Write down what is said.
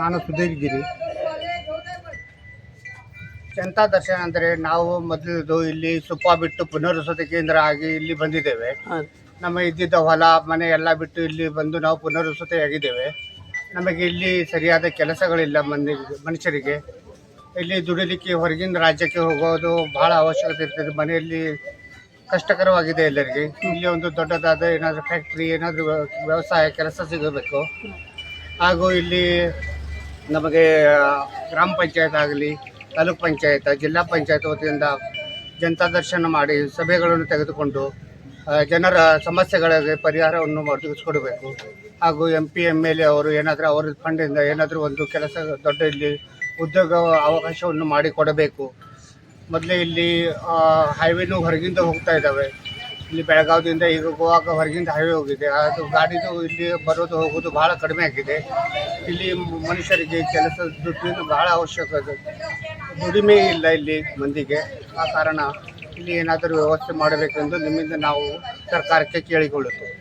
ನಾನು ಸುಧೀರ್ ಗಿರಿ ಜನತಾ ದರ್ಶನ ಅಂದರೆ ನಾವು ಮೊದಲದು ಇಲ್ಲಿ ಸುಪ್ಪ ಬಿಟ್ಟು ಪುನರ್ವಸತಿ ಕೇಂದ್ರ ಆಗಿ ಇಲ್ಲಿ ಬಂದಿದ್ದೇವೆ. ನಮ್ಮ ಇದ್ದಿದ್ದ ಹೊಲ ಮನೆ ಎಲ್ಲ ಬಿಟ್ಟು ಇಲ್ಲಿ ಬಂದು ನಾವು ಪುನರ್ವಸತಿ ಆಗಿದ್ದೇವೆ. ನಮಗೆ ಇಲ್ಲಿ ಸರಿಯಾದ ಕೆಲಸಗಳಿಲ್ಲ ಮಂದಿ ಮನುಷ್ಯರಿಗೆ. ಇಲ್ಲಿ ದುಡಿಲಿಕ್ಕೆ ಹೊರಗಿನ ರಾಜ್ಯಕ್ಕೆ ಹೋಗೋದು ಭಾಳ ಅವಶ್ಯಕತೆ ಇರ್ತದೆ. ಮನೆಯಲ್ಲಿ ಕಷ್ಟಕರವಾಗಿದೆ ಎಲ್ಲರಿಗೆ. ಇಲ್ಲಿ ಒಂದು ದೊಡ್ಡದಾದ ಏನಾದರೂ ಫ್ಯಾಕ್ಟ್ರಿ ಏನಾದರೂ ವ್ಯವಸಾಯ ಕೆಲಸ ಸಿಗಬೇಕು. ಹಾಗೂ ಇಲ್ಲಿ ನಮಗೆ ಗ್ರಾಮ ಪಂಚಾಯತ್ ಆಗಲಿ, ತಾಲೂಕ್ ಪಂಚಾಯತ್, ಜಿಲ್ಲಾ ಪಂಚಾಯತ್ ವತಿಯಿಂದ ಜನತಾ ದರ್ಶನ ಮಾಡಿ ಸಭೆಗಳನ್ನು ತೆಗೆದುಕೊಂಡು ಜನರ ಸಮಸ್ಯೆಗಳಿಗೆ ಪರಿಹಾರವನ್ನು ಒದಗಿಸ್ಕೊಡಬೇಕು. ಹಾಗೂ M P M L A ಅವರು ಏನಾದರೂ ಅವರ ಫಂಡಿಂದ ಏನಾದರೂ ಒಂದು ಕೆಲಸ, ದೊಡ್ಡ ಇಲ್ಲಿ ಉದ್ಯೋಗ ಅವಕಾಶವನ್ನು ಮಾಡಿಕೊಡಬೇಕು. ಮೊದಲೇ ಇಲ್ಲಿ ಹೈವೇನು ಹೊರಗಿಂದ ಹೋಗ್ತಾ ಇದ್ದಾವೆ. ಇಲ್ಲಿ ಬೆಳಗಾವಿಯಿಂದ ಈಗ ಗೋವಾಗ ಹೊರಗಿಂದ ಹೈವೇ ಹೋಗಿದೆ. ಅದು ಗಾಡಿದು ಇಲ್ಲಿ ಬರೋದು ಹೋಗೋದು ಬಹಳ ಕಡಿಮೆ ಆಗಿದೆ. ಇಲ್ಲಿ ಮನುಷ್ಯರಿಗೆ ಕೆಲಸ ದುಡ್ಡಿನ ಬಹಳ ಅವಶ್ಯಕ ದುಡಿಮೆ ಇಲ್ಲ ಇಲ್ಲಿ ಮಂದಿಗೆ. ಆ ಕಾರಣ ಇಲ್ಲಿ ಏನಾದರೂ ವ್ಯವಸ್ಥೆ ಮಾಡಬೇಕೆಂದು ನಿಮ್ಮಿಂದ ನಾವು ಸರ್ಕಾರಕ್ಕೆ ಕೇಳಿಕೊಳ್ಳುತ್ತೇವೆ.